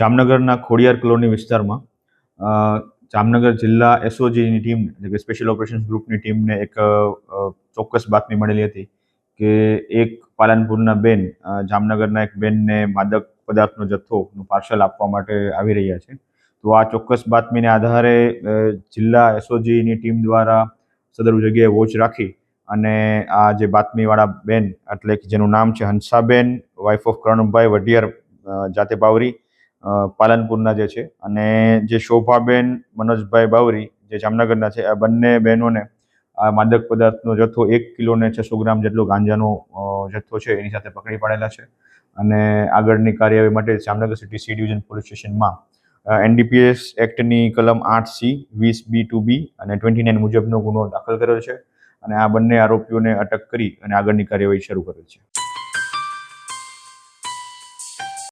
જામનગરના ખોડિયાર કોલોની વિસ્તારમાં જામનગર જિલ્લા એસઓજીની ટીમ એટલે કે સ્પેશિયલ ઓપરેશન ગ્રુપની ટીમને એક ચોક્કસ બાતમી મળેલી હતી કે એક પાલનપુરના બેન જામનગરના એક બેનને માદક પદાર્થનો જથ્થોનું પાર્સલ આપવા માટે આવી રહ્યા છે. તો આ ચોક્કસ બાતમીને આધારે જિલ્લા એસઓજીની ટીમ દ્વારા સદર જગ્યાએ વોચ રાખી અને આ જે બાતમીવાળા બેન એટલે કે જેનું નામ છે હંસાબેન વાઇફ ઓફ કરણભાઈ વઢિયાર જાતે બાવરી અ, પાલનપુરના જે છે અને જે શોભાબેન, મનોજભાઈ બાવરી જે જામનગરના છે, આ બંને બહેનોને આ માદક પદાર્થનો જથ્થો એક કિલો ને છસો ગ્રામ જેટલો ગાંજાનો જથ્થો છે, એની સાથે પકડી પાડેલા છે. અને આગળની કાર્યવાહી માટે Jamnagar city C division police સ્ટેશનમાં એનડીપીએસ એક્ટની કલમ આઠ સી, વીસ બી ટુ બી અને ટ્વેન્ટી નાઇન મુજબનો ગુનો દાખલ કર્યો છે. અને આ બંને આરોપીઓને અટક કરી અને આગળની કાર્યવાહી શરૂ કરેલ છે.